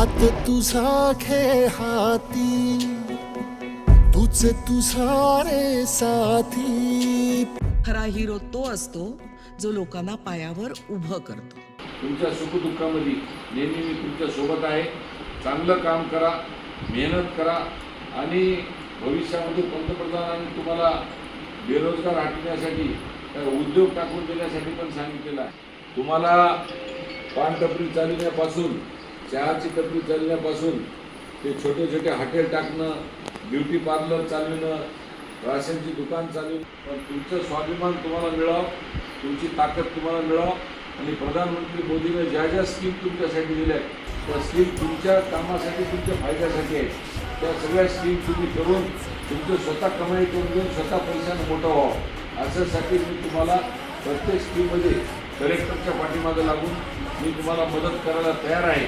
तुझा खेळ हाती तूच तुझा रे साथी. खरा हिरो तो असतो जो लोकांना पायावर उभं करतो. तुमच्या सुखदुःखामध्ये नेहमी मी तुमच्यासोबत आहे. चांगलं काम करा मेहनत करा आणि भविष्यामध्ये पंतप्रधानांनी तुम्हाला बेरोजगार हटण्यासाठी उद्योग टाकून देण्यासाठी पण सांगितलेलं आहे. तुम्हाला पान टपरी चालवण्यापासून चहाची टपरी चालण्यापासून ते छोटे छोटे हॉटेल टाकणं ब्युटी पार्लर चालवणं राशनची दुकान चालवणं. पण तुमचं स्वाभिमान तुम्हाला मिळावं तुमची ताकद तुम्हाला मिळावं. आणि प्रधानमंत्री मोदीने ज्या ज्या स्कीम तुमच्यासाठी दिल्या आहेत त्या स्कीम तुमच्या कामासाठी तुमच्या फायद्यासाठी आहेत. त्या सगळ्या स्कीम तुम्ही करून तुमचं स्वतः कमाई करून घेऊन स्वतः पैशानं मोठं व्हावं. अशासाठी मी तुम्हाला प्रत्येक स्कीममध्ये कलेक्टरच्या पाठीमागे लागून मी तुम्हाला मदत करायला तयार आहे.